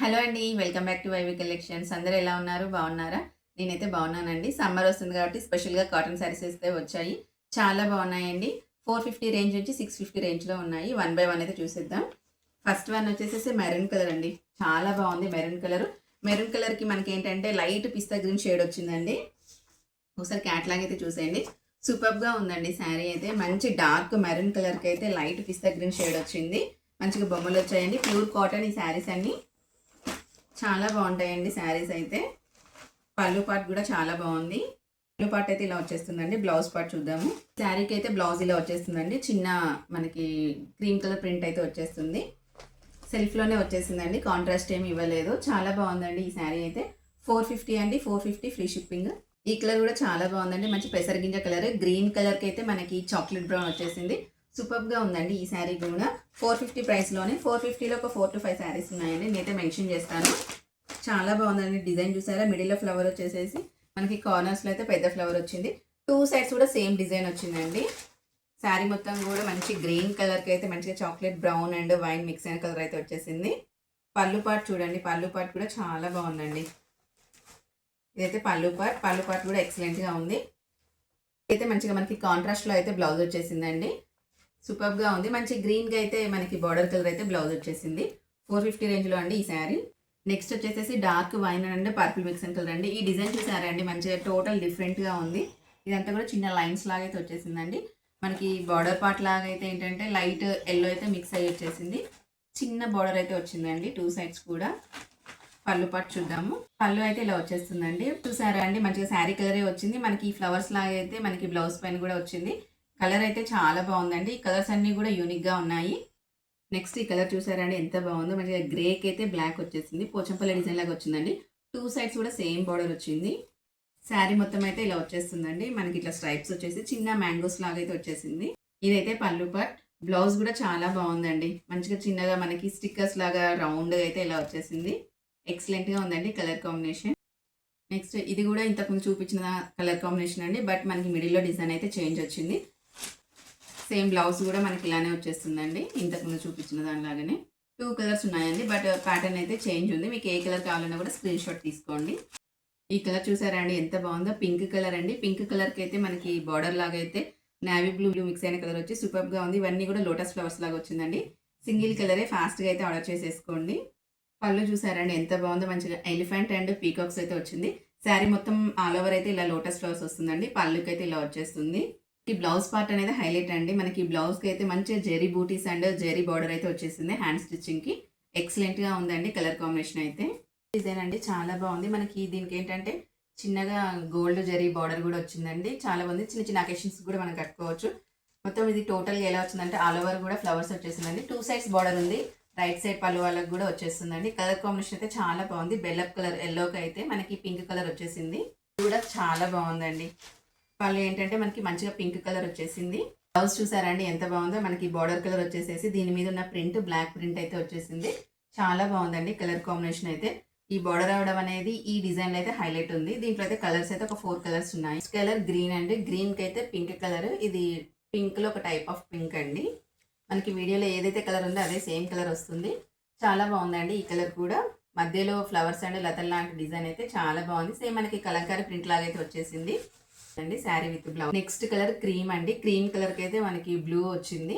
Hello అండి welcome back to YV collections. అందరూ ఎలా ఉన్నారు? బాగున్నారా? నేనైతే బాగున్నానండి. సమ్మర్ వస్తుంది కాబట్టి స్పెషల్గా కాటన్ శారీస్ అయితే వచ్చాయి. చాలా బాగున్నాయండి. ఫోర్ ఫిఫ్టీ రేంజ్ నుంచి సిక్స్ ఫిఫ్టీ రేంజ్లో ఉన్నాయి. వన్ బై వన్ అయితే చూసేద్దాం. ఫస్ట్ వన్ వచ్చేసేసి మెరూన్ కలర్ అండి. చాలా బాగుంది మెరూన్ కలర్ మెరూన్ కలర్కి మనకి ఏంటంటే లైట్ పిస్తా గ్రీన్ షేడ్ వచ్చిందండి. ఒకసారి క్యాట్లాగ్ అయితే చూసేయండి. సూపర్గా ఉందండి శారీ అయితే. మంచి డార్క్ మెరూన్ కలర్కి అయితే లైట్ పిస్తా గ్రీన్ షేడ్ వచ్చింది. మంచిగా బొమ్మలు వచ్చాయండి. ప్యూర్ కాటన్ ఈ శారీస్ అన్నీ. చాలా బాగుంటాయండి శారీస్ అయితే. పళ్ళు పార్ట్ కూడా చాలా బాగుంది. పళ్ళు పార్ట్ అయితే ఇలా వచ్చేస్తుందండి. బ్లౌజ్ పార్ట్ చూద్దాము. శారీకి అయితే బ్లౌజ్ ఇలా వచ్చేస్తుందండి. చిన్న మనకి క్రీమ్ కలర్ ప్రింట్ అయితే వచ్చేస్తుంది. సెల్ఫ్లోనే వచ్చేసిందండి. కాంట్రాస్ట్ ఏమి ఇవ్వలేదు. చాలా బాగుందండి ఈ శారీ అయితే. ఫోర్ ఫిఫ్టీ అండి. ఫోర్ ఫిఫ్టీ ఫ్రీ షిప్పింగ్ ఈ కలర్ కూడా చాలా బాగుందండి. మంచి పెసర గింజ కలర్. గ్రీన్ కలర్కి అయితే మనకి చాక్లెట్ బ్రౌన్ వచ్చేసింది. సూపర్గా ఉందండి ఈ శారీ కూడా. ఫోర్ ఫిఫ్టీ ప్రైస్లోనే ఫోర్ ఫిఫ్టీలో ఒక ఫోర్ టు ఫైవ్ శారీస్ ఉన్నాయండి. నేనైతే మెన్షన్ చేస్తాను. చాలా బాగుందండి డిజైన్ చూసారా? మిడిల్లో ఫ్లవర్ వచ్చేసేసి మనకి కార్నర్స్లో అయితే పెద్ద ఫ్లవర్ వచ్చింది. టూ సైడ్స్ కూడా సేమ్ డిజైన్ వచ్చిందండి. శారీ మొత్తం కూడా మంచి గ్రీన్ కలర్కి అయితే మంచిగా chocolate brown and wine mix అయిన కలర్ అయితే వచ్చేసింది. పళ్ళు పాట్ చూడండి. పళ్ళు పాట్ కూడా చాలా బాగుందండి. ఇదైతే పళ్ళు పాట్ పళ్ళు పాట్ కూడా ఎక్సలెంట్గా ఉంది. అయితే మంచిగా మనకి కాంట్రాస్ట్లో అయితే బ్లౌజ్ వచ్చేసిందండి. సూపర్గా ఉంది. మంచి గ్రీన్గా అయితే మనకి బార్డర్ కలర్ అయితే బ్లౌజ్ వచ్చేసింది. ఫోర్ ఫిఫ్టీ రేంజ్లో అండి ఈ శారీ. నెక్స్ట్ వచ్చేసి dark wine and purple mix colour అండి. ఈ డిజైన్ చూసారా అండి? మంచిగా టోటల్ డిఫరెంట్గా ఉంది. ఇదంతా కూడా చిన్న లైన్స్ లాగా అయితే వచ్చేసిందండి. మనకి బార్డర్ పార్ట్ లాగా అయితే ఏంటంటే లైట్ ఎల్లో అయితే మిక్స్ అయ్యి వచ్చేసింది. చిన్న బార్డర్ అయితే వచ్చిందండి టూ సైడ్స్ కూడా. పళ్ళు పాటు చూద్దాము. పళ్ళు అయితే ఇలా వచ్చేస్తుందండి. చూసారా అండి? మంచిగా శారీ కలరే వచ్చింది. మనకి ఫ్లవర్స్ లాగా అయితే మనకి బ్లౌజ్ పైన కూడా వచ్చింది. కలర్ అయితే చాలా బాగుందండి. ఈ కలర్స్ అన్నీ కూడా యూనిక్గా ఉన్నాయి. నెక్స్ట్ ఈ కలర్ చూసారండి ఎంత బాగుందో. మంచిగా గ్రేకి అయితే బ్లాక్ వచ్చేసింది. పోచంపల్లి డిజైన్ లాగా వచ్చిందండి. టూ సైడ్స్ కూడా సేమ్ బార్డర్ వచ్చింది. శారీ మొత్తం అయితే ఇలా వచ్చేస్తుందండి. మనకి ఇట్లా స్ట్రైప్స్ వచ్చేసి చిన్న మ్యాంగోస్ లాగా అయితే వచ్చేసింది. ఇదైతే పళ్ళు పట్ బ్లౌజ్ కూడా చాలా బాగుందండి. మంచిగా చిన్నగా మనకి స్టిక్కర్స్ లాగా రౌండ్గా అయితే ఇలా వచ్చేసింది. ఎక్సలెంట్గా ఉందండి కలర్ కాంబినేషన్ నెక్స్ట్ ఇది కూడా ఇంతకుముందు చూపించిన కలర్ కాంబినేషన్ అండి. బట్ మనకి మిడిల్లో డిజైన్ అయితే చేంజ్ వచ్చింది. సేమ్ బ్లౌజ్ కూడా మనకి ఇలానే వచ్చేస్తుందండి. ఇంతకుముందు చూపించిన దానిలాగానే. టూ కలర్స్ ఉన్నాయండి బట్ ప్యాటర్న్ అయితే చేంజ్ ఉంది. మీకు ఏ కలర్ కావాలన్నా కూడా స్క్రీన్ షాట్ తీసుకోండి. ఈ కలర్ చూసారా అండి? ఎంత బాగుందో. పింక్ కలర్ అండి. పింక్ కలర్కి అయితే మనకి బార్డర్ లాగా అయితే నావీ బ్లూ బ్లూ మిక్స్ అయిన కలర్ వచ్చి సూపర్గా ఉంది. ఇవన్నీ కూడా లోటస్ ఫ్లవర్స్ లాగా వచ్చిందండి. సింగిల్ కలరే ఫాస్ట్గా అయితే ఆర్డర్ చేసేసుకోండి. పళ్ళు చూసారండి ఎంత బాగుందో. మంచిగా ఎలిఫెంట్ అండ్ పీకాక్స్ అయితే వచ్చింది. శారీ మొత్తం ఆల్ ఓవర్ అయితే ఇలా లోటస్ ఫ్లవర్స్ వస్తుందండి. పళ్ళుకి అయితే ఇలా వచ్చేస్తుంది. ఈ బ్లౌజ్ పార్ట్ అనేది హైలైట్ అండి. మనకి ఈ బ్లౌజ్కి అయితే మంచి జెరీ బూటీస్ అండ్ జెరీ బార్డర్ అయితే వచ్చేసింది. హ్యాండ్ స్టిచ్చింగ్కి ఎక్సలెంట్గా ఉందండి కలర్ కాంబినేషన్ అయితే. డిజైన్ అండి చాలా బాగుంది. మనకి దీనికి ఏంటంటే చిన్నగా గోల్డ్ జెరీ బార్డర్ కూడా వచ్చిందండి. చాలా బాగుంది చిన్న చిన్న అకేషన్స్ కూడా మనం కట్టుకోవచ్చు. మొత్తం ఇది టోటల్గా ఎలా వచ్చిందంటే ఆల్ ఓవర్ కూడా ఫ్లవర్స్ వచ్చేసిందండి. టూ సైడ్స్ బార్డర్ ఉంది. రైట్ సైడ్ పళ్ళు వాళ్ళకి కూడా వచ్చేస్తుందండి. కలర్ కాంబినేషన్ అయితే చాలా బాగుంది. బెల్లప్ కలర్ ఎల్లోకి అయితే మనకి పింక్ కలర్ వచ్చేసింది. కూడా చాలా బాగుందండి. వాళ్ళు ఏంటంటే మనకి మంచిగా పింక్ కలర్ వచ్చేసింది. బ్లౌజ్ చూసారండి ఎంత బాగుందో. మనకి బార్డర్ కలర్ వచ్చేసేసి దీని మీద ఉన్న ప్రింట్ బ్లాక్ ప్రింట్ అయితే వచ్చేసింది. చాలా బాగుందండి కలర్ కాంబినేషన్ అయితే. ఈ బార్డర్ అవడం అనేది ఈ డిజైన్లో అయితే హైలైట్ ఉంది. దీంట్లో అయితే కలర్స్ అయితే ఒక ఫోర్ కలర్స్ ఉన్నాయి. కలర్ గ్రీన్ అండి. గ్రీన్కి అయితే పింక్ కలర్ ఇది పింక్లో ఒక టైప్ ఆఫ్ పింక్ అండి. మనకి వీడియోలో ఏదైతే కలర్ ఉందో అదే సేమ్ కలర్ వస్తుంది. చాలా బాగుందండి ఈ కలర్ కూడా. మధ్యలో ఫ్లవర్స్ అండ్ లతల్ లాంటి డిజైన్ అయితే చాలా బాగుంది. సేమ్ మనకి కలంకారీ ప్రింట్ లాగా అయితే వచ్చేసింది. అండి sari with blouse. Next colour cream అండి. క్రీమ్ కలర్కి అయితే మనకి బ్లూ వచ్చింది.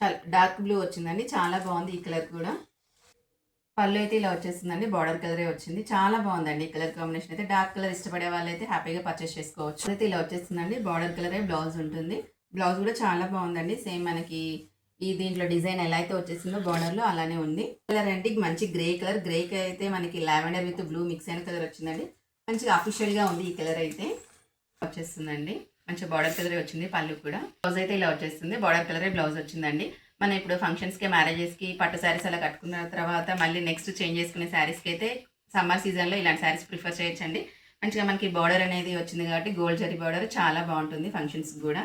చాలా డార్క్ బ్లూ వచ్చిందండి. చాలా బాగుంది ఈ కలర్ కూడా. పళ్ళు అయితే ఇలా వచ్చేసిందండి బార్డర్ కలరే వచ్చింది. చాలా బాగుందండి ఈ కలర్ కాంబినేషన్ అయితే. డార్క్ కలర్ ఇష్టపడే వాళ్ళు హ్యాపీగా పర్చేస్ చేసుకోవచ్చు. అయితే ఇలా వచ్చేసిందండి బార్డర్ కలరే బ్లౌజ్ ఉంటుంది. బ్లౌజ్ కూడా చాలా బాగుందండి. సేమ్ మనకి ఈ దీంట్లో డిజైన్ ఎలా అయితే వచ్చేసిందో బార్డర్లో అలానే ఉంది. కలర్ అంటే మంచి గ్రే కలర్. గ్రేకి అయితే మనకి లావెండర్ విత్ బ్లూ మిక్స్ అయిన కలర్ వచ్చిందండి. మంచిగా అఫీషియల్గా ఉంది ఈ కలర్ అయితే. వచ్చేస్తుందండి. మంచి బార్డర్ కలరే వచ్చింది పళ్ళు కూడా. బ్లౌజ్ అయితే ఇలా వచ్చేస్తుంది. బార్డర్ కలరే బ్లౌజ్ వచ్చిందండి. మనం ఇప్పుడు ఫంక్షన్స్కి మ్యారేజెస్కి పట్టు శారీస్ అలా కట్టుకున్న తర్వాత మళ్ళీ నెక్స్ట్ చేంజ్ చేసుకునే శారీస్కి అయితే సమ్మర్ సీజన్లో ఇలాంటి శారీస్ ప్రిఫర్ చేయొచ్చండి. మంచిగా మనకి బార్డర్ అనేది వచ్చింది కాబట్టి గోల్డ్ జరీ బార్డర్ చాలా బాగుంటుంది ఫంక్షన్స్కి కూడా.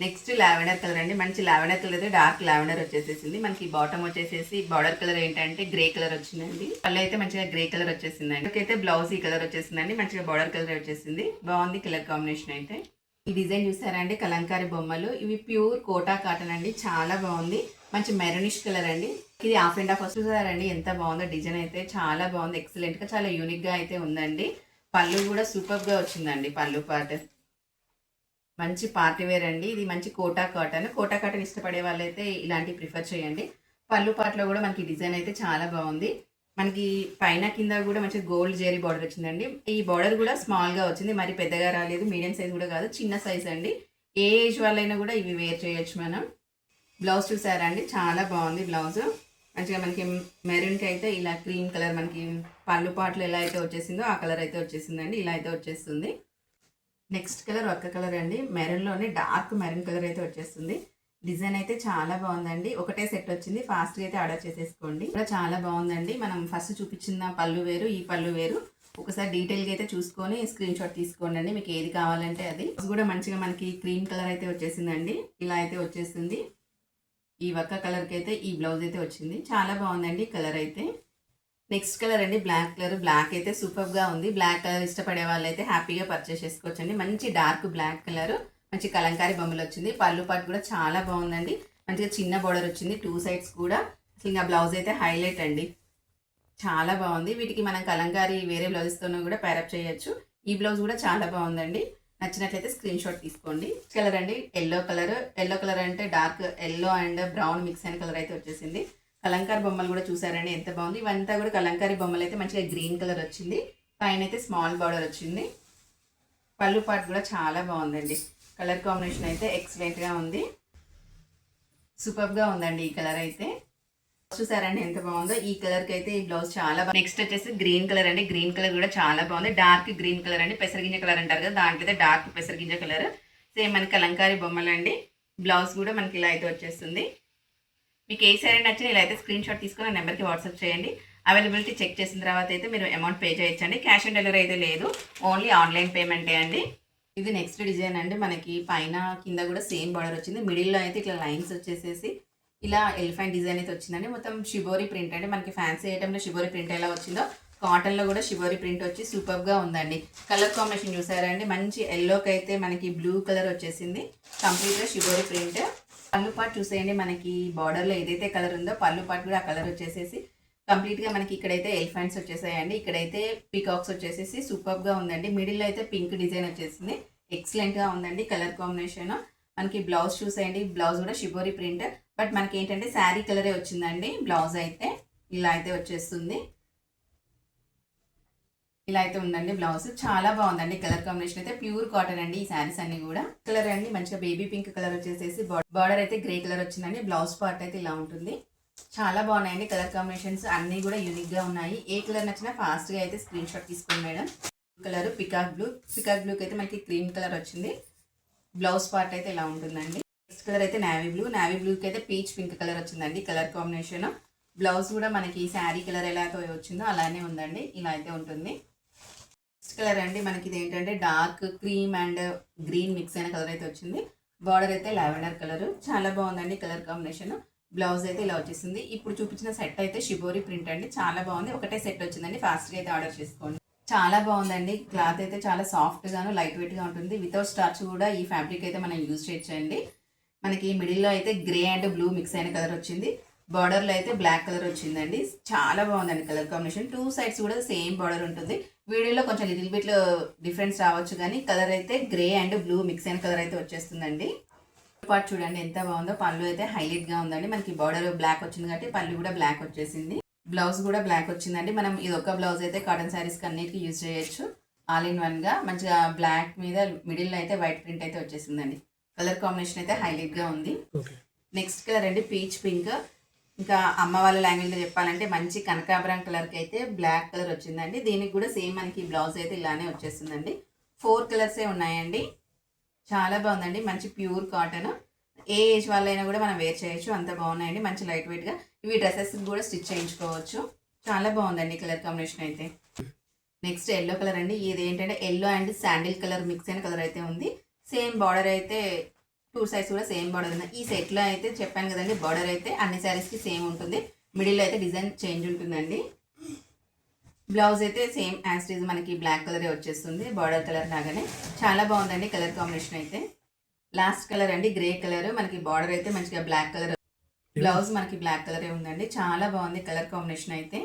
నెక్స్ట్ లావెండర్ కలర్ అండి. మంచి లావెండర్ కలర్ అయితే డార్క్ లావెండర్ వచ్చేసేసింది. మనకి బాటమ్ వచ్చేసేసి బార్డర్ కలర్ ఏంటంటే గ్రే కలర్ వచ్చిందండి. పళ్ళు అయితే మంచిగా గ్రే కలర్ వచ్చేసిందండి అయితే బ్లౌజ్ ఈ కలర్ వచ్చేసిందండి. మంచిగా బార్డర్ కలర్ వచ్చేసింది. బాగుంది కలర్ కాంబినేషన్ అయితే. ఈ డిజైన్ చూసారండి. కలంకారీ బొమ్మలు. ఇవి ప్యూర్ కోటా కాటన్ అండి. చాలా బాగుంది. మంచి మెరూనిష్ కలర్ అండి. ఇది హాఫ్ అండ్ హాఫ్ చూసారండి. ఎంత బాగుందో డిజైన్ అయితే చాలా బాగుంది. ఎక్సలెంట్గా చాలా యూనిక్గా అయితే ఉందండి. పళ్ళు కూడా సూపర్గా వచ్చిందండి. పళ్ళు పార్ట్ మంచి పార్టీ వేర్ అండి. ఇది మంచి కోటా కాటన్. కోటా కాటన్ ఇష్టపడే వాళ్ళైతే ఇలాంటివి ప్రిఫర్ చేయండి. పళ్ళు పాటలో కూడా మనకి డిజైన్ అయితే చాలా బాగుంది. మనకి పైన కింద కూడా మంచి గోల్డ్ జేరీ బార్డర్ వచ్చిందండి. ఈ బార్డర్ కూడా స్మాల్గా వచ్చింది. మరి పెద్దగా రాలేదు. మీడియం సైజ్ కూడా కాదు. చిన్న సైజ్ అండి. ఏ ఏజ్ వాళ్ళైనా కూడా ఇవి వేర్ చేయొచ్చు మనం. బ్లౌజ్ చూసారా అండి? చాలా బాగుంది బ్లౌజ్ మంచిగా మనకి మెరూన్కి అయితే ఇలా క్రీమ్ కలర్ మనకి పళ్ళు పాటలు ఎలా అయితే వచ్చేసిందో ఆ కలర్ అయితే వచ్చేసిందండి. ఇలా అయితే వచ్చేస్తుంది. నెక్స్ట్ కలర్ ఒక్క కలర్ అండి. మెరూన్లోనే డార్క్ మెరూన్ కలర్ అయితే వచ్చేస్తుంది. డిజైన్ అయితే చాలా బాగుందండి. ఒకటే సెట్ వచ్చింది. ఫాస్ట్గా అయితే ఆర్డర్ చేసేసుకోండి. కూడా చాలా బాగుందండి. మనం ఫస్ట్ చూపించిన పళ్ళు వేరు ఈ పళ్ళు వేరు. ఒకసారి డీటెయిల్గా అయితే చూసుకొని స్క్రీన్ షాట్ తీసుకోండి అండి. మీకు ఏది కావాలంటే అది. కూడా మంచిగా మనకి క్రీమ్ కలర్ అయితే వచ్చేసిందండి. ఇలా అయితే వచ్చేసింది. ఈ ఒక్క కలర్కి అయితే ఈ బ్లౌజ్ అయితే వచ్చింది. చాలా బాగుందండి కలర్ అయితే. నెక్స్ట్ కలర్ అండి బ్లాక్ కలర్. బ్లాక్ అయితే సూపర్గా ఉంది. బ్లాక్ కలర్ ఇష్టపడే వాళ్ళైతే హ్యాపీగా పర్చేస్ చేసుకోవచ్చండి. మంచి డార్క్ బ్లాక్ కలర్ మంచి కలంకారీ బొమ్మలు వచ్చింది. పళ్ళు పాటు కూడా చాలా బాగుందండి. మంచిగా చిన్న బోర్డర్ వచ్చింది. టూ సైడ్స్ కూడా. అసలు ఇంకా బ్లౌజ్ అయితే హైలైట్ అండి. చాలా బాగుంది. వీటికి మనం కలంకారీ వేరే బ్లౌజెస్తోనూ కూడా పేరప్ చేయొచ్చు. ఈ బ్లౌజ్ కూడా చాలా బాగుందండి. నచ్చినట్లయితే స్క్రీన్ షాట్ తీసుకోండి. కలర్ అండి ఎల్లో కలర్. ఎల్లో కలర్ అంటే dark yellow and brown mix అయిన కలర్ అయితే వచ్చేసింది. కలంకార బొమ్మలు కూడా చూసారండి ఎంత బాగుంది. ఇవంతా కూడా కలంకారీ బొమ్మలు అయితే మంచిగా గ్రీన్ కలర్ వచ్చింది. పైన అయితే స్మాల్ బార్డర్ వచ్చింది. పళ్ళు పాటు కూడా చాలా బాగుందండి. కలర్ కాంబినేషన్ అయితే ఎక్సలెంట్గా ఉంది. సూపర్గా ఉందండి ఈ కలర్ అయితే. చూసారండి ఎంత బాగుందో. ఈ కలర్కి అయితే ఈ బ్లౌజ్ చాలా బాగుంది నెక్స్ట్ వచ్చేసి గ్రీన్ కలర్ అండి. గ్రీన్ కలర్ కూడా చాలా బాగుంది. డార్క్ గ్రీన్ కలర్ అండి. పెసరగింజ కలర్ అంటారు కదా దాంట్లో అయితే డార్క్ పెసరగింజ కలర్. సేమ్ మనకి కలంకారీ బొమ్మలు అండి బ్లౌజ్ కూడా మనకి ఇలా అయితే వచ్చేస్తుంది. మీకు ఏ సారీ నచ్చిన ఇలా అయితే స్క్రీన్ షాట్ తీసుకుని ఆ నెంబర్కి వాట్సాప్ చేయండి. అవైలబిలిటీ చెక్ చేసిన తర్వాత అయితే మీరు అమౌంట్ పే చేయొచ్చండి. క్యాష్ ఆన్ డెలివరీ అయితే లేదు. ఓన్లీ ఆన్లైన్ పేమెంటే అండి. ఇది నెక్స్ట్ డిజైన్ అండి. మనకి పైన కింద కూడా సేమ్ బార్డర్ వచ్చింది. మిడిల్లో అయితే ఇట్లా లైన్స్ వచ్చేసేసి ఇలా ఎలిఫెంట్ డిజైన్ అయితే వచ్చిందండి. మొత్తం షిబోరీ ప్రింట్ అండి. మనకి ఫ్యాన్సీ ఐటెంలో షిబోరీ ప్రింట్ ఎలా వచ్చిందో కాటన్లో కూడా షిబోరీ ప్రింట్ వచ్చి సూపర్గా ఉందండి. కలర్ కాంబినేషన్ చూసారండి మంచి ఎల్లోకి అయితే మనకి బ్లూ కలర్ వచ్చేసింది. కంప్లీట్గా షిబోరీ ప్రింట్. పళ్ళు పాటు చూసేయండి మనకి బార్డర్లో ఏదైతే కలర్ ఉందో పళ్ళు పాటు కూడా ఆ కలర్ వచ్చేసేసి కంప్లీట్గా మనకి ఇక్కడైతే ఎలిఫెంట్స్ వచ్చేసాయండి. ఇక్కడైతే పీకాక్స్ వచ్చేసేసి సూపర్గా ఉందండి. మిడిల్లో అయితే పింక్ డిజైన్ వచ్చేసింది. ఎక్సలెంట్గా ఉందండి కలర్ కాంబినేషన్ మనకి బ్లౌజ్ చూసేయండి. బ్లౌజ్ కూడా షిబోరి ప్రింట్ బట్ మనకి ఏంటంటే శారీ కలరే వచ్చిందండి. బ్లౌజ్ అయితే ఇలా అయితే వచ్చేస్తుంది. ఇలా అయితే ఉందండి బ్లౌజ్. చాలా బాగుందండి కలర్ కాంబినేషన్ అయితే. ప్యూర్ కాటన్ అండి ఈ శారీస్ అన్ని కూడా. కలర్ అండి మంచిగా బేబీ పింక్ కలర్ వచ్చేసేసి బార్డర్ అయితే గ్రే కలర్ వచ్చిందండి. బ్లౌజ్ పార్ట్ అయితే ఇలా ఉంటుంది. చాలా బాగున్నాయండి కలర్ కాంబినేషన్స్ అన్ని కూడా యూనిక్గా ఉన్నాయి. ఏ కలర్ నచ్చినా ఫాస్ట్గా అయితే స్క్రీన్ షాట్ తీసుకోండి madam. Colour peacock blue peacock బ్లూకి అయితే మనకి క్రీమ్ కలర్ వచ్చింది. బ్లౌజ్ పార్ట్ అయితే ఇలా ఉంటుందండి. నెక్స్ట్ కలర్ అయితే నావీ బ్లూ నావీ బ్లూకి అయితే పీచ్ పింక్ కలర్ వచ్చిందండి కలర్ కాంబినేషన్ బ్లౌజ్ కూడా మనకి శారీ కలర్ ఎలా అయితే వచ్చిందో అలానే ఉందండి. ఇలా అయితే ఉంటుంది. కలర్ అండి మనకి ఇది ఏంటంటే dark cream and green mix అయిన కలర్ అయితే వచ్చింది. బార్డర్ అయితే లావెండర్ కలర్ చాలా బాగుందండి కలర్ కాంబినేషన్ బ్లౌజ్ అయితే ఇలా వచ్చేసింది. ఇప్పుడు చూపించిన సెట్ అయితే షిబోరి ప్రింట్ అండి. చాలా బాగుంది. ఒకటే సెట్ వచ్చిందండి. ఫాస్ట్గా అయితే ఆర్డర్ చేసుకోండి. చాలా బాగుందండి. క్లాత్ అయితే చాలా సాఫ్ట్ గాను లైట్ వెయిట్గా ఉంటుంది. వితౌట్ స్టార్చ్ కూడా ఈ ఫ్యాబ్రిక్ అయితే మనం యూజ్ చేయొచ్చండి. మనకి మిడిల్లో అయితే గ్రే అండ్ బ్లూ మిక్స్ అయిన కలర్ వచ్చింది. బార్డర్లో అయితే బ్లాక్ కలర్ వచ్చిందండి. చాలా బాగుందండి కలర్ కాంబినేషన్ టూ సైడ్స్ కూడా సేమ్ బార్డర్ ఉంటుంది. వీడియోలో కొంచెం లిటిల్ బిట్ డిఫరెన్స్ రావచ్చు కానీ కలర్ అయితే గ్రే అండ్ బ్లూ మిక్స్ అయిన కలర్ అయితే వచ్చేస్తుందండి. పార్ట్ చూడండి ఎంత బాగుందో. పళ్ళు అయితే హైలైట్గా ఉందండి. మనకి బార్డర్ బ్లాక్ వచ్చింది కాబట్టి పళ్ళు కూడా బ్లాక్ వచ్చేసింది. బ్లౌజ్ కూడా బ్లాక్ వచ్చిందండి. మనం ఇది ఒక బ్లౌజ్ అయితే కాటన్ శారీస్ అన్నిటికీ యూజ్ చేయొచ్చు. ఆల్ ఇన్ వన్గా. మంచిగా బ్లాక్ మీద మిడిల్ అయితే వైట్ ప్రింట్ అయితే వచ్చేసిందండి. కలర్ కాంబినేషన్ అయితే హైలైట్గా ఉంది. నెక్స్ట్ కలర్ అండి. పీచ్ పింక్ ఇంకా అమ్మ వాళ్ళ లాంగ్వేజ్లో చెప్పాలంటే మంచి కనకాబరం కలర్కి అయితే బ్లాక్ కలర్ వచ్చిందండి. దీనికి కూడా సేమ్ మనకి బ్లౌజ్ అయితే ఇలానే వచ్చేస్తుందండి. ఫోర్ కలర్సే ఉన్నాయండి. చాలా బాగుందండి. మంచి ప్యూర్ కాటన్. ఏ ఏజ్ వాళ్ళైనా కూడా మనం వేర్ చేయొచ్చు. అంత బాగున్నాయండి. మంచి లైట్ వెయిట్గా. ఇవి డ్రెస్సెస్ కూడా స్టిచ్ చేయించుకోవచ్చు. చాలా బాగుందండి కలర్ కాంబినేషన్ అయితే. నెక్స్ట్ ఎల్లో కలర్ అండి. ఇది ఏంటంటే yellow and sandal colour mix అయిన కలర్ అయితే ఉంది. సేమ్ బార్డర్ అయితే టూ సైడ్స్ కూడా సేమ్ బార్డర్ ఉంది. ఈ సెట్లో అయితే చెప్పాను కదండి బార్డర్ అయితే అన్ని శారీస్కి సేమ్ ఉంటుంది. మిడిల్లో అయితే డిజైన్ చేంజ్ ఉంటుందండి. బ్లౌజ్ అయితే సేమ్ యాస్టీజ్ మనకి బ్లాక్ కలరే వచ్చేస్తుంది బార్డర్ కలర్ లాగానే. చాలా బాగుందండి కలర్ కాంబినేషన్ అయితే. లాస్ట్ కలర్ అండి గ్రే కలర్ మనకి బార్డర్ అయితే మంచిగా బ్లాక్ కలర్ బ్లౌజ్ మనకి బ్లాక్ కలరే ఉందండి. చాలా బాగుంది కలర్ కాంబినేషన్ అయితే.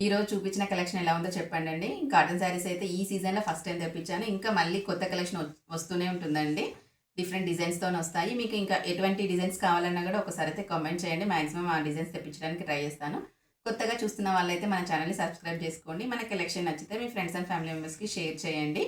ఈరోజు చూపించిన కలెక్షన్ ఎలా ఉందో చెప్పండి అండి. కాటన్ శారీస్ అయితే ఈ సీజన్లో ఫస్ట్ టైం తెప్పించాను. ఇంకా మళ్ళీ కొత్త కలెక్షన్ వస్తూనే ఉంటుందండి. డిఫరెంట్ డిజైన్స్తో వస్తాయి. మీకు ఇంకా ఎటువంటి డిజైన్స్ కావాలన్నా కూడా ఒకసారి అయితే కామెంట్ చేయండి. మాక్సిమం ఆ డిజైన్స్ తెప్పించడానికి ట్రై చేస్తాను. కొత్తగా చూస్తున్న వాళ్ళైతే మన ఛానల్ని సబ్స్క్రైబ్ చేసుకోండి. మన కలెక్షన్ నచ్చితే మీ ఫ్రెండ్స్ అండ్ ఫ్యామిలీ మెంబర్స్కి షేర్ చేయండి.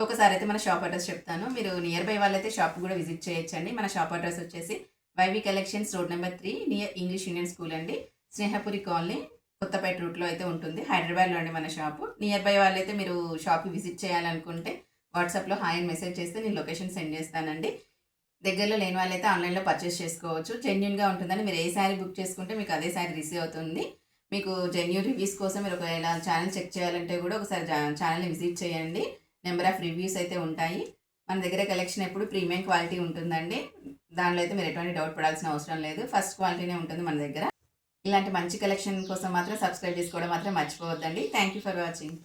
ఒకసారి అయితే మన షాప్ అడ్రస్ చెప్తాను. మీరు నియర్ బై వాళ్ళైతే షాప్ కూడా విజిట్ చేయొచ్చండి. మన షాప్ అడ్రస్ వచ్చేసి YV collections road number three near English union school అండి. స్నేహపురి కాలనీ కొత్తపేట రూట్లో అయితే ఉంటుంది. హైదరాబాద్లో అండి మన షాపు నియర్ బై వాళ్ళైతే మీరు షాప్కి విజిట్ చేయాలనుకుంటే వాట్సాప్లో హాయ్ అని మెసేజ్ చేస్తే నేను లొకేషన్ సెండ్ చేస్తానండి. దగ్గరలో లేని వాళ్ళైతే ఆన్లైన్లో పర్చేస్ చేసుకోవచ్చు. జెన్యున్గా ఉంటుందని మీరు ఏ శారీ బుక్ చేసుకుంటే మీకు అదే శారీ రిసీవ్ అవుతుంది. మీకు జెన్యున్ రివ్యూస్ కోసం మీరు ఒకవేళ ఛానల్ చెక్ చేయాలంటే కూడా ఒకసారి ఛానల్ని విజిట్ చేయండి. నెంబర్ ఆఫ్ రివ్యూస్ అయితే ఉంటాయి. మన దగ్గర కలెక్షన్ ఎప్పుడు ప్రీమియం క్వాలిటీ ఉంటుందండి. దానిలో అయితే మీరు ఎటువంటి డౌట్ పడాల్సిన అవసరం లేదు. ఫస్ట్ క్వాలిటీనే ఉంటుంది మన దగ్గర. ఇలాంటి మంచి కలెక్షన్ కోసం మాత్రం సబ్స్క్రైబ్ చేసుకోవడం మాత్రం మర్చిపోవద్దండి. Thank you for watching.